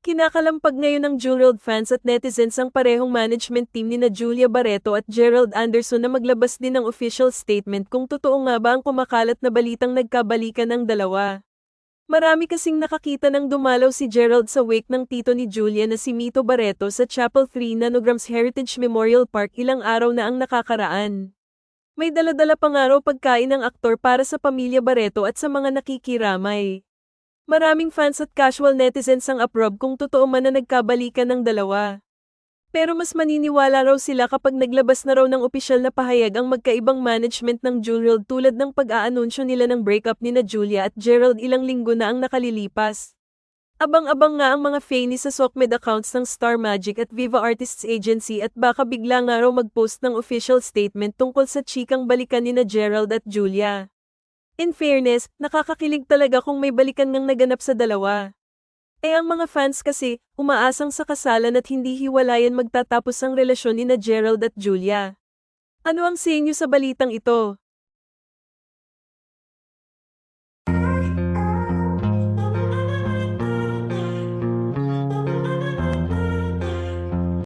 Kinakalampag ngayon ng Jeweled fans at netizens ang parehong management team ni na Julia Barreto at Gerald Anderson na maglabas din ng official statement kung totoo nga ba ang kumakalat na balitang nagkabalikan ng dalawa. Marami kasing nakakita ng dumalaw si Gerald sa wake ng tito ni Julia na si Mito Barreto sa Chapel 3 Nanograms Heritage Memorial Park ilang araw na ang nakakaraan. May daladala pang araw pagkain ng aktor para sa pamilya Barreto at sa mga nakikiramay. Maraming fans at casual netizens ang approve kung totoo man na nagkabalikan ng dalawa. Pero mas maniniwala raw sila kapag naglabas na raw ng opisyal na pahayag ang magkaibang management ng Jeweled tulad ng pag-aanunsyo nila ng breakup ni na Julia at Gerald ilang linggo na ang nakalilipas. Abang-abang nga ang mga fanies sa Sokmed accounts ng Star Magic at Viva Artists Agency at baka bigla nga raw mag-post ng official statement tungkol sa chikang balikan ni na Gerald at Julia. In fairness, nakakakilig talaga kung may balikan ngang naganap sa dalawa. Eh ang mga fans kasi, umaasang sa kasalan at hindi hiwalayan magtatapos ang relasyon ni na Gerald at Julia. Ano ang sa inyo sa balitang ito?